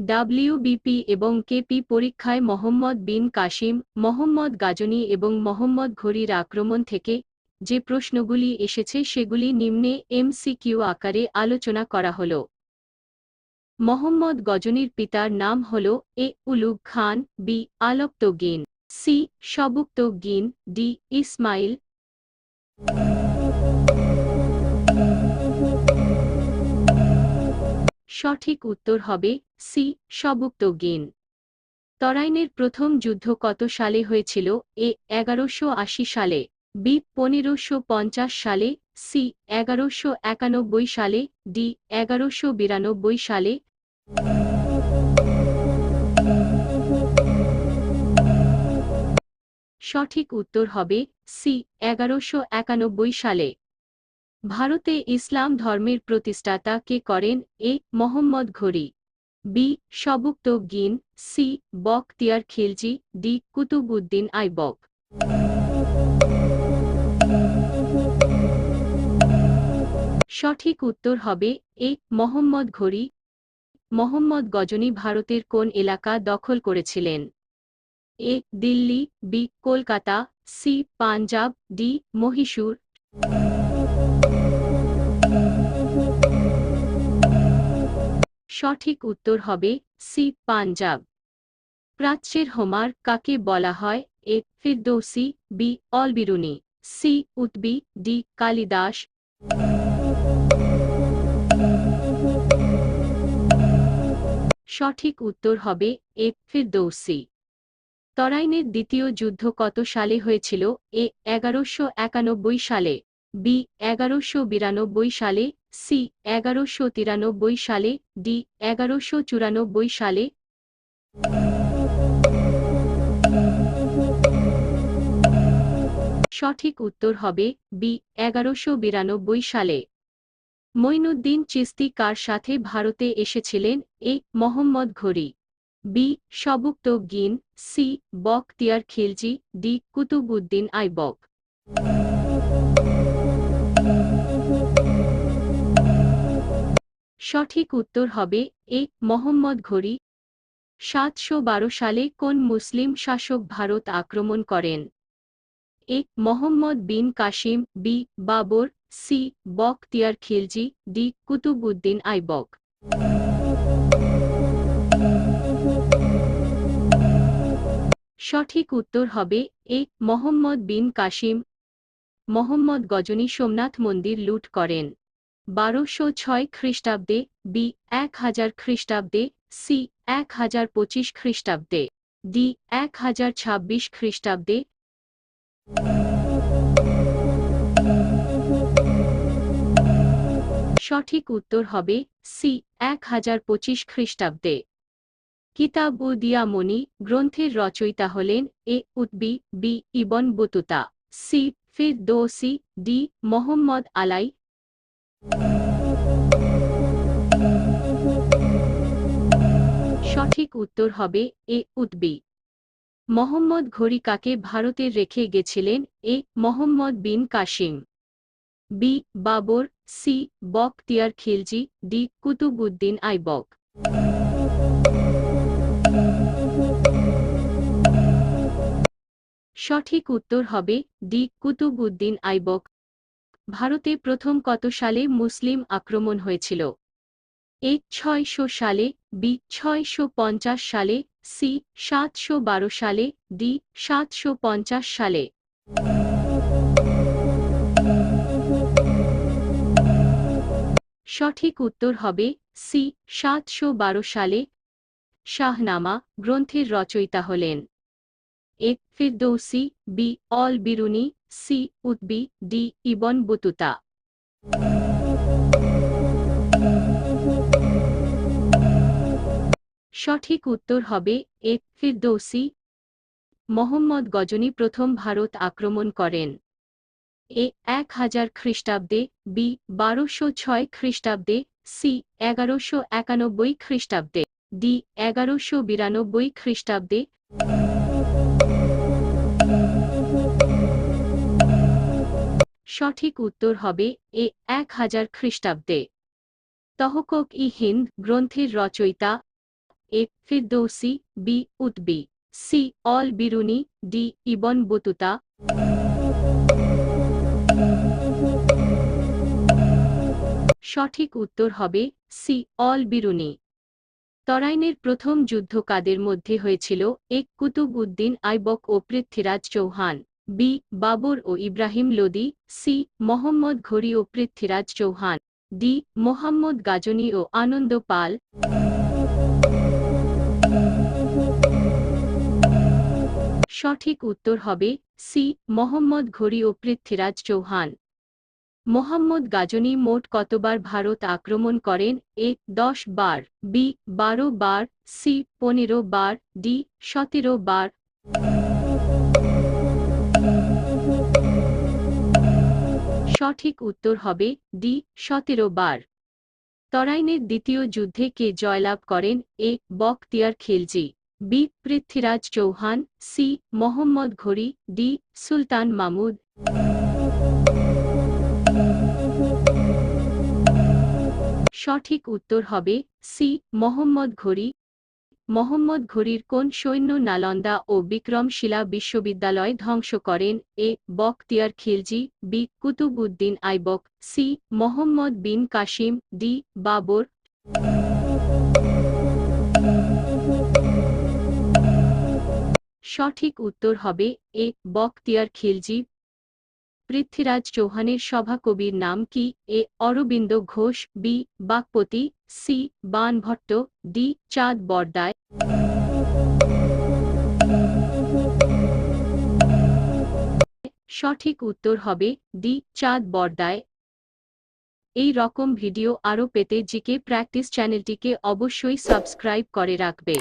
WBP এবং KP পরীক্ষায় Mohammad bin Qasim, Mohammad Ghazni এবং মোহাম্মদ ঘড়ির আক্রমণ থেকে যে প্রশ্নগুলি এসেছে সেগুলি নিম্নে এমসিকিউ আকারে আলোচনা করা হল। মোহাম্মদ গজনীর পিতার নাম হল A Ulugh Khan, B Alptigin, C Sabuktigin, D Ismail. সঠিক উত্তর হবে সি, সবুক্ত গেন। তরাইনের প্রথম যুদ্ধ কত সালে হয়েছিল? এ, এগারোশো আশি সালে, বি, পনেরোশো পঞ্চাশ সালে, সি, এগারোশো একানব্বই সালে, ডি, এগারোশো বিরানব্বই সালে। সঠিক উত্তর হবে সি, এগারোশো একানব্বই সালে। ভারতে ইসলাম ধর্মের প্রতিষ্ঠাতা কে করেন এ. মোহাম্মদ ঘড়ি। B. Sabuktigin. C. Bakhtiyar Khilji. D. Qutbuddin Aibak. সঠিক উত্তর হবে এ. মোহাম্মদ ঘড়ি। মোহাম্মদ গজনী ভারতের কোন এলাকা দখল করেছিলেন? A. Delhi. B. Kolkata. C. Punjab. D. Mysore. সঠিক উত্তর হবে সি, পাঞ্জাব। প্রাচ্যের হোমার কাকে বলা হয়? A, Firdausi, B, Alberuni, C, Utbi, D, Kalidas. সঠিক উত্তর হবে এ, ফিরদৌসি। তরাইনের দ্বিতীয় যুদ্ধ কত সালে হয়েছিল? এ, এগারোশো একানব্বই সালে। বি এগারোশো বিরানব্বই সালে, সি এগারোশো তিরানব্বই সালে, ডি এগারোশো চুরানব্বই সালে। সঠিক উত্তর হবে বি এগারোশো বিরানব্বই সালে। মঈনুদ্দিন চিস্তি কার সাথে ভারতে এসেছিলেন? এ মোহাম্মদ ঘড়ি। B Sabuktigin. C Bakhtiyar Khilji. D Qutbuddin Aibak. সঠিক উত্তর হবে এ, মোহাম্মদ ঘড়ি। সাতশো বারো সালে কোন মুসলিম শাসক ভারত আক্রমণ করেন? A, Mohammad bin Qasim, B, Babur, C, Bakhtiyar Khilji, D Qutbuddin Aibak. সঠিক উত্তর হবে এ, মোহাম্মদ বিন কাসিম মোহাম্মদ গজনী সোমনাথ মন্দির লুট করেন। বারোশো ছয় খ্রিস্টাব্দে বি এক হাজার খ্রিস্টাব্দে, সি এক হাজার পঁচিশ খ্রিস্টাব্দে, ডি এক হাজার ছাব্বিশ খ্রিস্টাব্দে। সঠিক উত্তর হবে সি এক হাজার পঁচিশ খ্রিস্টাব্দে। কিতাব ও দিয়ামণি গ্রন্থের রচয়িতা হলেন A Utbi B Ibn Battuta. C Firdausi D, Mohammad আলাই। সঠিক উত্তর হবে এ উতবি মোহাম্মদ ঘড়ি কাকে ভারতে রেখে গেছিলেন A, Mohammad bin Qasim B, Babur, C, Bakhtiyar Khilji, D Qutbuddin Aibak. সঠিক উত্তর হবে ডি কুতুবুদ্দিন আইবক। ভারতে প্রথম কত সালে মুসলিম আক্রমণ হয়েছিল? এ ছয়শো সালে, বি ছয়শো পঞ্চাশ সালে, সি সাতশো বারো সালে, ডি সাতশো পঞ্চাশ সালে। সঠিক উত্তর হবে সি সাতশো বারো সালে। শাহনামা গ্রন্থের রচয়িতা হলেন। A Firdausi B, Alberuni, C, Utbi, D, Ibn Battuta. সঠিক উত্তর হবে এ ফিরদৌসি মোহাম্মদ গজনী প্রথম ভারত আক্রমণ করেন। এ, এক হাজার খ্রিস্টাব্দে, বি, বারোশো ছয় খ্রিস্টাব্দে, সি, এগারোশো একানব্বই খ্রিস্টাব্দে, ডি, এগারোশো বিরানব্বই খ্রিস্টাব্দে। সঠিক উত্তর হবে এ এক হাজার খ্রিস্টাব্দে। তহকক ই হিন্দ গ্রন্থের রচয়িতা A Firdausi B Utbi. C Alberuni D Ibn Battuta. সঠিক উত্তর হবে সি অল বিরুনি। তরাইনের প্রথম যুদ্ধ কাদের মধ্যে হয়েছিল? এক কুতুব উদ্দিন আইবক ও পৃথ্বীরাজ চৌহান। বি, বাবর ও ইব্রাহিম লোদি, সি, মোহাম্মদ ঘড়ি ও পৃথ্বীরাজ চৌহান, ডি, মোহাম্মদ গাজনী ও আনন্দ পাল। সঠিক উত্তর হবে সি, মোহাম্মদ ঘড়ি ও পৃথ্বীরাজ চৌহান। মোহাম্মদ গাজনী মোট কতবার ভারত আক্রমণ করেন? এ, দশ বার, বি, বারো বার, সি, পনেরো বার, ডি, সতেরো বার। সঠিক উত্তর হবে ডি, সতেরো বার। তরাইনের দ্বিতীয় যুদ্ধে কে জয়লাভ করেন? A, Bakhtiyar Khilji. B, Prithviraj Chauhan. C, Mohammad ঘড়ি ডি, সুলতান মামুদ। সঠিক উত্তর হবে সি, মোহাম্মদ ঘড়ি মোহাম্মদ ঘড়ির কোন সৈন্য নালন্দা ও বিক্রমশিলা বিশ্ববিদ্যালয় ধ্বংস করেন? A. Bakhtiyar Khilji, B. Qutbuddin Aibak, C. Mohammad bin Qasim D. Babur. সঠিক উত্তর হবে এ. বখতিয়ার খিলজি। পৃথ্বীরাজ চৌহানের সভাকবির নাম কি? A. Aurobindo Ghosh, B. Bakpati C. Banabhatta, D. Chand Bardai. সঠিক উত্তর হবে ডি. চাঁদ বরদায়। এই রকম ভিডিও আরও পেতে জিকে প্র্যাকটিস চ্যানেলটিকে অবশ্যই সাবস্ক্রাইব করে রাখবে।